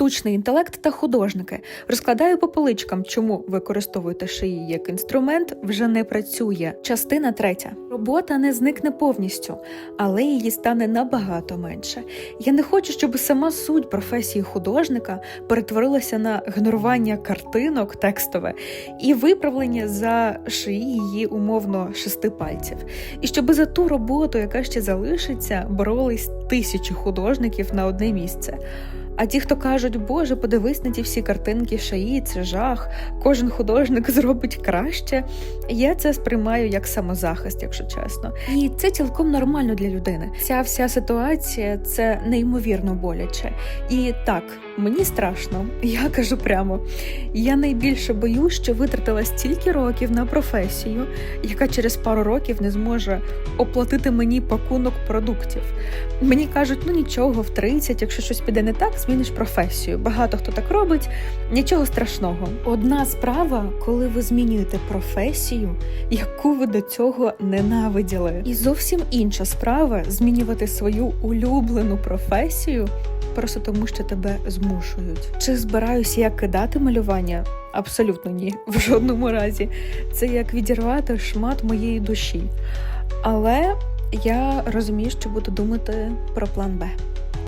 штучний інтелект та художники. Розкладаю по поличкам, чому використовуєте шиї як інструмент вже не працює. Частина третя. Робота не зникне повністю, але її стане набагато менше. Я не хочу, щоб сама суть професії художника перетворилася на генерування картинок текстове і виправлення за шиї її умовно шести пальців. І щоб за ту роботу, яка ще залишиться, боролись тисячі художників на одне місце. А ті, хто кажуть, Боже, подивись на ті всі картинки шаї, це жах, кожен художник зробить краще. Я це сприймаю як самозахист, якщо чесно. І це цілком нормально для людини. Ця вся ситуація це неймовірно боляче. І так, мені страшно, я кажу прямо. Я найбільше боюсь, що витратила стільки років на професію, яка через пару років не зможе оплатити мені пакунок продуктів. Мені кажуть, ну нічого, в 30, якщо щось піде не так, зміниш професію. Багато хто так робить, нічого страшного. Одна справа, коли ви змінюєте професію, яку ви до цього ненавиділи. І зовсім інша справа змінювати свою улюблену професію. Просто тому, що тебе змушують. Чи збираюся я кидати малювання? Абсолютно ні, в жодному разі. Це як відірвати шмат моєї душі. Але я розумію, що буду думати про план Б.